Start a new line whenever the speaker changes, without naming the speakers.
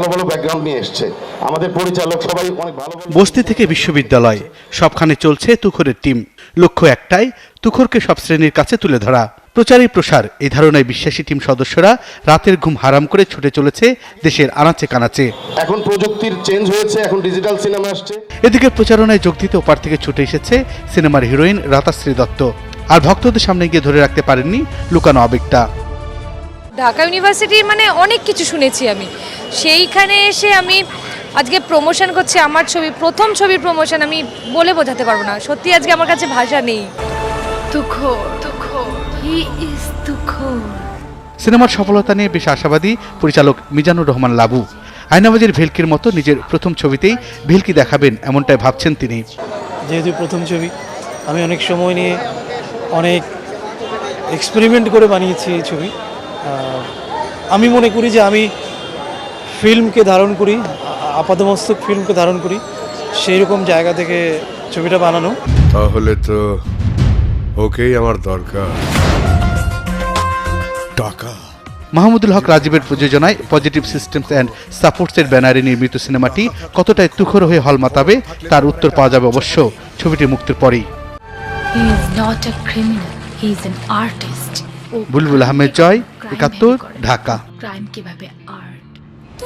ভালো ভালো ব্যাকগ্রাউন্ড নিয়ে এসছে। আমাদের পরিচালক সবাই অনেক ভালো
বস্তি থেকে বিশ্ববিদ্যালয় সবখানে চলছে তুখরের টিম। লক্ষ্য একটাই তুখরকে সব শ্রেণির কাছে তুলে ধরা। প্রচারই প্রসার এই ধারণায় বিশ্বাসী টিম সদস্যরা রাতের ঘুম হারাম করে ছুটে চলেছে দেশের আনাচে কানাচে।
এখন প্রযুক্তির চেঞ্জ হয়েছে এখন ডিজিটাল সিনেমা আসছে।
এদিকে প্রচারণায় যোগ দিতে ওপার থেকে ছুটে এসেছে সিনেমার হিরোইন রাতাশ্রী দত্ত। আর ভক্তদের সামনে গিয়ে ধরে রাখতে পারেননি লুকানো আবেগটা।
ঢাকা ইউনিভার্সিটি মানে অনেক কিছু শুনেছি আমি। সেইখানে এসে আমি আজকে প্রমোশন করছি আমার ছবি প্রথম ছবির প্রমোশন আমি বলে বোঝাতে পারব না সত্যি আজকে আমার কাছে ভাষা নেই.
He is Tukhor.
সিনেমার সফলতা নিয়ে বেশ আশাবাদী পরিচালক মিজানুর রহমান লাবু আয়নাবাজির ভেলকির মতো নিজের প্রথম ছবিতেই ভেলকি দেখাবেন এমনটাই ভাবছেন তিনি
যেহেতু প্রথম ছবি আমি অনেক সময় নিয়ে অনেক এক্সপেরিমেন্ট করে বানিয়েছি এই ছবি আমি মনে করি যে আমি ফিল্মকে ধারণ করি আপাদমস্তক ফিল্মকে ধারণ করি সেই রকম জায়গা থেকে ছবিটা বানানো।
তাহলে তো ওকেই আমার দরকার। টাকা।
মাহমুদুল হক রাজীবের প্রযোজনায় পজিটিভ সিস্টেমস অ্যান্ড সাপোর্টসের ব্যানারে নির্মিত সিনেমাটি কতটায় তুখর হয়ে হল মাতাবে তার উত্তর পাওয়া যাবে অবশ্য ছবিটি মুক্তির পরেই। বুলবুল আহমেদ জয় একাত্তর ঢাকা।
ক্রাইম কীভাবে